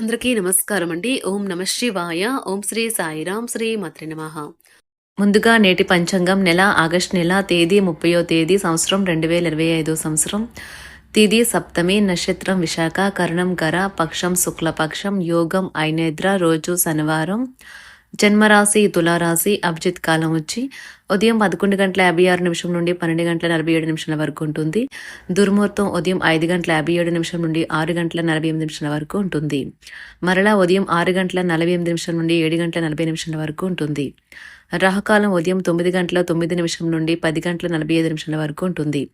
అందరికీ నమస్కారం అండి ఓం నమ శివాయ. ఓం శ్రీ సాయిరాం శ్రీ మాత్రి నమ. ముందుగా నేటి పంచాంగం నెల ఆగస్ట్ నెల తేదీ ముప్పయో తేదీ సంవత్సరం రెండు వేల ఇరవై ఐదో సంవత్సరం. తిది సప్తమి నక్షత్రం విశాఖ కరణం గర పక్షం శుక్లపక్షం యోగం ఐనేద్ర రోజు శనివారం. జన్మరాశి తులారాశి అభిజిత్ కాలం వచ్చి ఉదయం పదకొండు గంటల యాభై ఆరు నిమిషం నుండి పన్నెండు గంటల నలభై ఏడు నిమిషాల వరకు ఉంటుంది. దుర్ముహూర్తం ఉదయం ఐదు గంటల యాభై ఏడు నిమిషం నుండి ఆరు గంటల నలభై ఎనిమిది నిమిషాల వరకు ఉంటుంది. మరలా ఉదయం ఆరు గంటల నలభై ఎనిమిది నిమిషం నుండి ఏడు గంటల నలభై నిమిషాల వరకు ఉంటుంది. రహకాలం ఉదయం తొమ్మిది గంటల తొమ్మిది నిమిషం నుండి పది గంటల నలభై ఐదు నిమిషాల వరకు ఉంటుంది.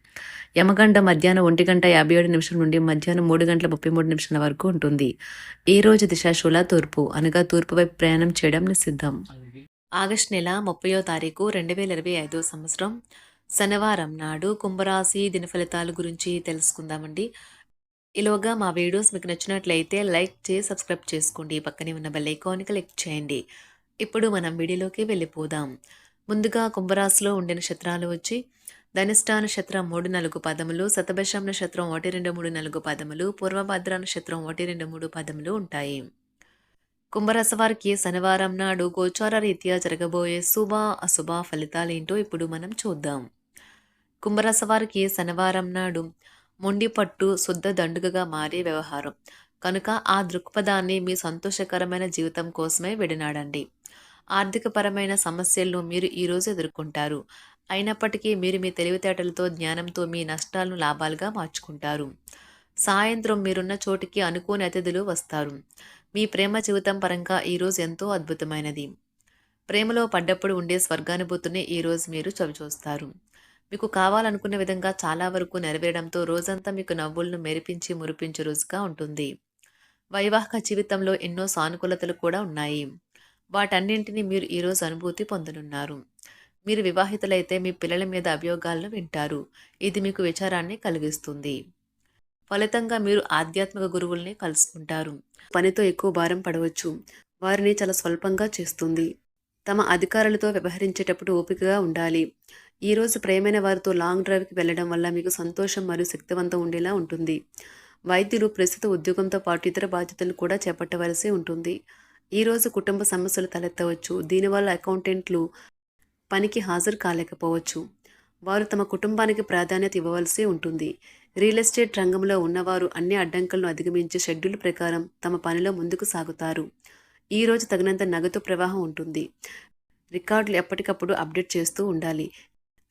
యమగండ మధ్యాహ్నం ఒంటి గంట యాభై ఏడు నిమిషం నుండి మధ్యాహ్నం మూడు గంటల ముప్పై మూడు నిమిషాల వరకు ఉంటుంది. ఈ రోజు దిశాశూల తూర్పు అనగా తూర్పు వైపు ప్రయాణం చేయడం నిషిద్ధం. ఆగస్ట్ నెల ముప్పయో తారీఖు రెండు వేల ఇరవై ఐదో సంవత్సరం శనివారం నాడు కుంభరాశి దిన ఫలితాల గురించి తెలుసుకుందామండి. ఇలోగా మా వీడియోస్ మీకు నచ్చినట్లయితే లైక్ చేసి సబ్స్క్రైబ్ చేసుకోండి. పక్కనే ఉన్న బెల్ ఐకాన్ క్లిక్ చేయండి. ఇప్పుడు మనం వీడియోలోకి వెళ్ళిపోదాం. ముందుగా కుంభరాశిలో ఉండే నక్షత్రాలు వచ్చి ధనిష్టా నక్షత్రం మూడు నాలుగు పదములు శతభషం నక్షత్రం ఒకటి రెండు మూడు నాలుగు పదములు పూర్వభద్ర నక్షత్రం ఒకటి రెండు మూడు పదములు ఉంటాయి. కుంభరాశి వారికి శనివారం నాడు గోచార రీత్యా జరగబోయే శుభ అశుభ ఫలితాలేంటో ఇప్పుడు మనం చూద్దాం. కుంభరాశి వారికి శనివారం నాడు మొండి పట్టు శుద్ధ దండుగగా మారే వ్యవహారం. కనుక ఆ దృక్పథాన్ని మీ సంతోషకరమైన జీవితం కోసమే విడినాడండి. ఆర్థికపరమైన సమస్యలను మీరు ఈరోజు ఎదుర్కొంటారు. అయినప్పటికీ మీరు మీ తెలివితేటలతో జ్ఞానంతో మీ నష్టాలను లాభాలుగా మార్చుకుంటారు. సాయంత్రం మీరున్న చోటికి అనుకోని అతిథులు వస్తారు. మీ ప్రేమ జీవితం పరంగా ఈరోజు ఎంతో అద్భుతమైనది. ప్రేమలో పడ్డప్పుడు ఉండే స్వర్గానుభూతిని ఈరోజు మీరు చవిచూస్తారు. మీకు కావాలనుకున్న విధంగా చాలా వరకు నెరవేరడంతో రోజంతా మీకు నవ్వులను మెరిపించి మురిపించే రోజుగా ఉంటుంది. వైవాహిక జీవితంలో ఎన్నో సానుకూలతలు కూడా ఉన్నాయి. వాటన్నింటినీ మీరు ఈరోజు అనుభూతి పొందనున్నారు. మీరు వివాహితులైతే మీ పిల్లల మీద అభియోగాలను వింటారు. ఇది మీకు విచారాన్ని కలిగిస్తుంది. ఫలితంగా మీరు ఆధ్యాత్మిక గురువుల్ని కలుసుకుంటారు. పనితో ఎక్కువ భారం పడవచ్చు. వారిని చాలా స్వల్పంగా చేస్తుంది. తమ అధికారులతో వ్యవహరించేటప్పుడు ఓపికగా ఉండాలి. ఈరోజు ప్రేమైన వారితో లాంగ్ డ్రైవ్కి వెళ్ళడం వల్ల మీకు సంతోషం మరియు శక్తివంతం ఉండేలా ఉంటుంది. వైద్యులు ప్రస్తుత ఉద్యోగంతో పాటు ఇతర బాధ్యతలు కూడా చేపట్టవలసి ఉంటుంది. ఈరోజు కుటుంబ సమస్యలు తలెత్తవచ్చు. దీనివల్ల అకౌంటెంట్లు పనికి హాజరు కాలేకపోవచ్చు. వారు తమ కుటుంబానికి ప్రాధాన్యత ఇవ్వవలసి ఉంటుంది. రియల్ ఎస్టేట్ రంగంలో ఉన్నవారు అన్ని అడ్డంకులను అధిగమించి షెడ్యూల్ ప్రకారం తమ పనిలో ముందుకు సాగుతారు. ఈ రోజు తగినంత నగదు ప్రవాహం ఉంటుంది. రికార్డులు ఎప్పటికప్పుడు అప్డేట్ చేస్తూ ఉండాలి.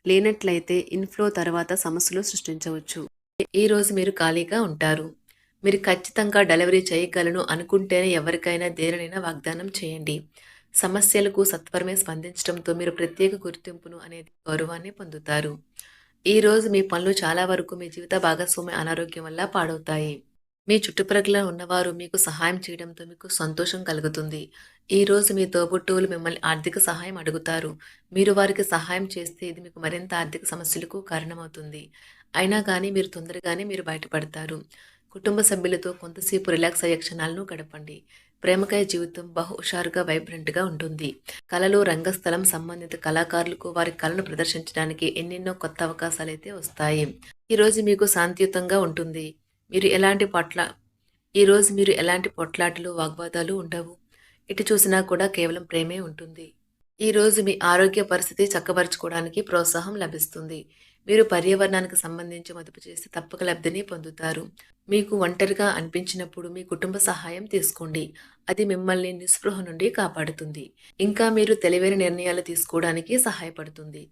లేనట్లయితే ఇన్ఫ్లో తర్వాత సమస్యలు సృష్టించవచ్చు. ఈరోజు మీరు ఖాళీగా ఉంటారు. మీరు ఖచ్చితంగా డెలివరీ చేయగలను అనుకుంటేనే ఎవరికైనా దేనినైనా వాగ్దానం చేయండి. సమస్యలకు సత్వరమే స్పందించడంతో మీరు ప్రత్యేక గుర్తింపును అనేది గౌరవాన్ని పొందుతారు. ఈరోజు మీ పనులు చాలా వరకు మీ జీవిత భాగస్వామి అనారోగ్యం వల్ల పాడవుతాయి. మీ చుట్టుప్రక్కల ఉన్నవారు మీకు సహాయం చేయడంతో మీకు సంతోషం కలుగుతుంది. ఈ రోజు మీ తోబుట్టువులు మిమ్మల్ని ఆర్థిక సహాయం అడుగుతారు. మీరు వారికి సహాయం చేస్తే ఇది మీకు మరింత ఆర్థిక సమస్యలకు కారణమవుతుంది. అయినా కానీ మీరు తొందరగానే మీరు బయటపడతారు. కుటుంబ సభ్యులతో కొంతసేపు రిలాక్స్ అయ్యే క్షణాలను గడపండి. ప్రేమకాయ జీవితం బహు హుషారుగా వైబ్రెంట్గా ఉంటుంది. కళలు రంగస్థలం సంబంధిత కళాకారులకు వారి కళను ప్రదర్శించడానికి ఎన్నెన్నో కొత్త అవకాశాలు అయితే వస్తాయి ఈరోజు మీకు శాంతియుతంగా ఉంటుంది. మీరు ఎలాంటి పొట్ల ఈరోజు మీరు ఎలాంటి పొట్లాటలు వాగ్వాదాలు ఉండవు? ఇటు చూసినా కూడా కేవలం ప్రేమే ఉంటుంది. ఈరోజు మీ ఆరోగ్య పరిస్థితి చక్కబరుచుకోవడానికి ప్రోత్సాహం లభిస్తుంది. మీరు పర్యావరణానికి సంబంధించి మదుపు చేసి తప్పక లబ్ధిని పొందుతారు. మీకు ఒంటరిగా అనిపించినప్పుడు మీ కుటుంబ సహాయం తీసుకోండి. అది మిమ్మల్ని నిస్పృహ నుండి కాపాడుతుంది. ఇంకా మీరు తెలివైన నిర్ణయాలు తీసుకోవడానికి సహాయపడుతుంది.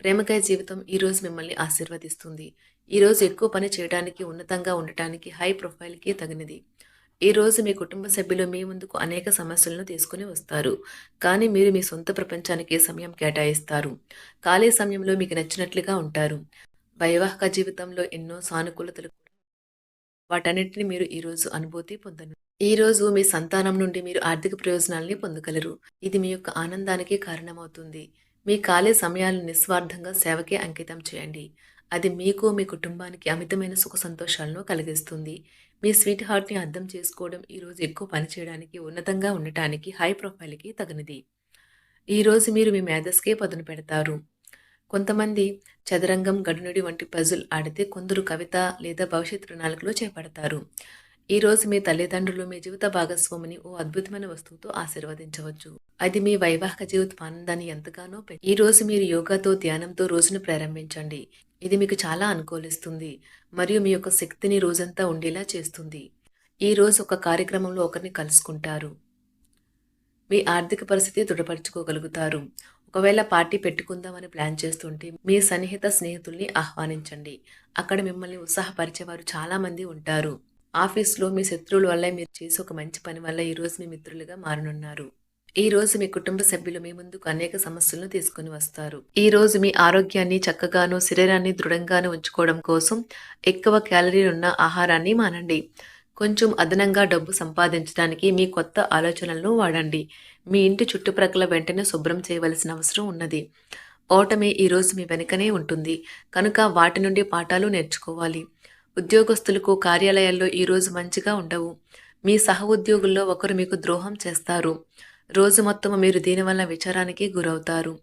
ప్రేమకాయ జీవితం ఈరోజు మిమ్మల్ని ఆశీర్వదిస్తుంది. ఈరోజు ఎక్కువ పని చేయడానికి ఉన్నతంగా ఉండటానికి హై ప్రొఫైల్కి తగినది. ఈ రోజు మీ కుటుంబ సభ్యులు మీ ముందుకు అనేక సమస్యలను తీసుకుని వస్తారు. కానీ మీరు మీ సొంత ప్రపంచానికి సమయం కేటాయిస్తారు? ఖాళీ సమయంలో మీకు నచ్చినట్లుగా ఉంటారు. వైవాహిక జీవితంలో ఎన్నో సానుకూలతలు వాటన్నిటిని మీరు ఈరోజు అనుభూతి పొందను. ఈ రోజు మీ సంతానం నుండి మీరు ఆర్థిక ప్రయోజనాల్ని పొందగలరు. ఇది మీ యొక్క ఆనందానికి కారణమవుతుంది. మీ ఖాళీ సమయాలను నిస్వార్థంగా సేవకే అంకితం చేయండి. అది మీకు మీ కుటుంబానికి అమితమైన సుఖ సంతోషాలను కలిగిస్తుంది. మీ స్వీట్ హార్ట్ని అర్థం చేసుకోవడం ఈరోజు ఎక్కువ పని చేయడానికి ఉన్నతంగా ఉండటానికి హై ప్రొఫైల్కి తగినది. ఈరోజు మీరు మీ మేధస్కే పదును పెడతారు. కొంతమంది చదరంగం గడునుడి వంటి పజుల్ ఆడితే కొందరు కవిత లేదా భవిష్యత్ ప్రణాళికలో చేపడతారు. ఈ రోజు మీ తల్లిదండ్రులు మీ జీవిత భాగస్వామిని ఓ అద్భుతమైన వస్తువుతో ఆశీర్వదించవచ్చు. అది మీ వైవాహిక జీవిత ఆనందాన్ని ఎంతగానో ఈ రోజు మీరు యోగాతో ధ్యానంతో రోజును ప్రారంభించండి. ఇది మీకు చాలా అనుకూలిస్తుంది. మరియు మీ యొక్క శక్తిని రోజంతా ఉండేలా చేస్తుంది. ఈ రోజు ఒక కార్యక్రమంలో ఒకరిని కలుసుకుంటారు. మీ ఆర్థిక పరిస్థితి దృఢపరచుకోగలుగుతారు. ఒకవేళ పార్టీ పెట్టుకుందామని ప్లాన్ చేస్తుంటే మీ సన్నిహిత స్నేహితుల్ని ఆహ్వానించండి. అక్కడ మిమ్మల్ని ఉత్సాహపరిచేవారు చాలామంది ఉంటారు. ఆఫీస్లో మీ శత్రువుల వల్ల మీరు చేసే ఒక మంచి పని వల్ల ఈరోజు మీ మిత్రులుగా మారనున్నారు. ఈ రోజు మీ కుటుంబ సభ్యులు మీ ముందుకు అనేక సమస్యలను తీసుకుని వస్తారు. ఈ రోజు మీ ఆరోగ్యాన్ని చక్కగాను శరీరాన్ని దృఢంగాను ఉంచుకోవడం కోసం ఎక్కువ క్యాలరీలు ఉన్న ఆహారాన్ని మానండి. కొంచెం అదనంగా డబ్బు సంపాదించడానికి మీ కొత్త ఆలోచనలను వాడండి. మీ ఇంటి చుట్టుప్రక్కల వెంటనే శుభ్రం చేయవలసిన అవసరం ఉన్నది. ఓటమి ఈరోజు మీ వెనుకనే ఉంటుంది. కనుక వాటి నుండి పాఠాలు నేర్చుకోవాలి. ఉద్యోగస్తులకు కార్యాలయాల్లో ఈరోజు మంచిగా ఉండవు. మీ సహ ఉద్యోగుల్లో ఒకరు మీకు ద్రోహం చేస్తారు. రోజు మొత్తం మీరు దీనివల్ల విచారానికి గురవుతారు.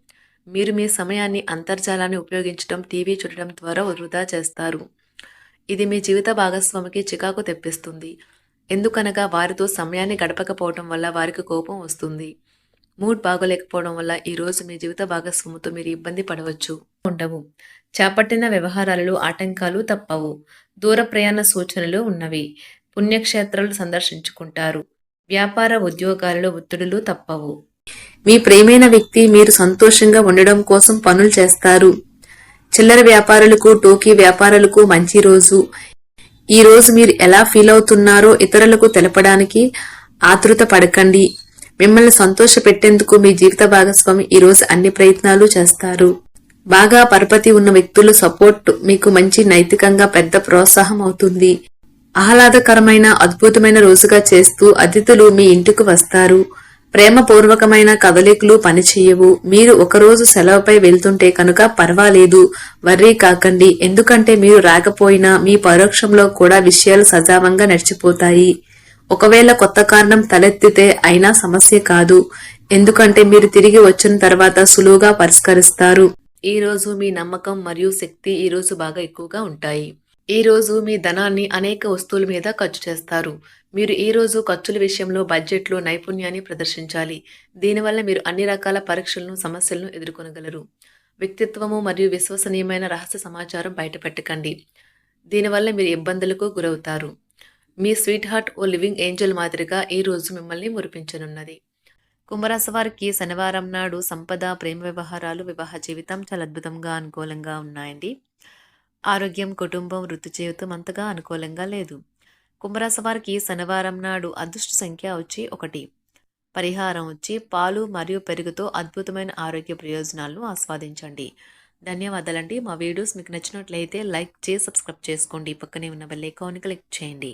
మీరు మీ సమయాన్ని అంతర్జాలాన్ని ఉపయోగించడం టీవీ చూడటం ద్వారా వృధా చేస్తారు. ఇది మీ జీవిత భాగస్వామికి చికాకు తెప్పిస్తుంది. ఎందుకనగా వారితో సమయాన్ని గడపకపోవడం వల్ల వారికి కోపం వస్తుంది. మూడ్ బాగోలేకపోవడం వల్ల ఈ రోజు మీ జీవిత భాగస్వామితో మీరు ఇబ్బంది పడవచ్చు. ఉండవు. చేపట్టిన వ్యవహారాలలో ఆటంకాలు తప్పవు. దూర ప్రయాణ సూచనలు ఉన్నవి. పుణ్యక్షేత్రాలు సందర్శించుకుంటారు. వ్యాపార ఉద్యోగాలలో ఒత్తిడులు తప్పవు. మీ ప్రేమైన వ్యక్తి మీరు సంతోషంగా ఉండడం కోసం పనులు చేస్తారు. చిల్లర వ్యాపారులకు టోకీ వ్యాపారులకు మంచి రోజు. ఈ రోజు మీరు ఎలా ఫీల్ అవుతున్నారో ఇతరులకు తెలపడానికి ఆతృత పడకండి. మిమ్మల్ని సంతోష పెట్టేందుకు మీ జీవిత భాగస్వామి ఈ రోజు అన్ని ప్రయత్నాలు చేస్తారు. బాగా పరపతి ఉన్న వ్యక్తుల సపోర్ట్ మీకు మంచి నైతికంగా పెద్ద ప్రోత్సాహం అవుతుంది. ఆహ్లాదకరమైన అద్భుతమైన రోజుగా చేస్తూ అతిథులు మీ ఇంటికి వస్తారు. ప్రేమపూర్వకమైన కదలికలు పనిచేయవు. మీరు ఒకరోజు సెలవుపై వెళ్తుంటే కనుక పర్వాలేదు. వర్రీ కాకండి. ఎందుకంటే మీరు రాకపోయినా మీ పరోక్షంలో కూడా విషయాలు సజావంగా నడిచిపోతాయి. ఒకవేళ కొత్త కారణం తలెత్తితే అయినా సమస్య కాదు. ఎందుకంటే మీరు తిరిగి వచ్చిన తర్వాత సులువుగా పరిష్కరిస్తారు. ఈ రోజు మీ నమ్మకం మరియు శక్తి ఈ రోజు బాగా ఎక్కువగా ఉంటాయి. ఈరోజు మీ ధనాన్ని అనేక వస్తువుల మీద ఖర్చు చేస్తారు. మీరు ఈ రోజు ఖర్చుల విషయంలో బడ్జెట్లో నైపుణ్యాన్ని ప్రదర్శించాలి. దీనివల్ల మీరు అన్ని రకాల పరీక్షలను సమస్యలను ఎదుర్కొనగలరు. వ్యక్తిత్వము మరియు విశ్వసనీయమైన రహస్య సమాచారం బయటపెట్టకండి. దీనివల్ల మీరు ఇబ్బందులకు గురవుతారు. మీ స్వీట్ హార్ట్ ఓ లివింగ్ ఏంజల్ మాదిరిగా ఈ రోజు మిమ్మల్ని మురిపించనున్నది. కుంభరాశి వారికి శనివారం నాడు సంపద ప్రేమ వ్యవహారాలు వివాహ జీవితం చాలా అద్భుతంగా అనుకూలంగా ఉన్నాయండి. ఆరోగ్యం కుటుంబం వృత్తి జీవితం అంతగా అనుకూలంగా లేదు. కుంభరాశి వారికి శనివారం నాడు అదృష్ట సంఖ్య వచ్చి ఒకటి. పరిహారం వచ్చి పాలు మరియు పెరుగుతో అద్భుతమైన ఆరోగ్య ప్రయోజనాలను ఆస్వాదించండి. ధన్యవాదాలండి. మా వీడియోస్ మీకు నచ్చినట్లయితే లైక్ చేసి సబ్స్క్రైబ్ చేసుకోండి. పక్కనే ఉన్న బెల్ ఐకాన్ క్లిక్ చేయండి.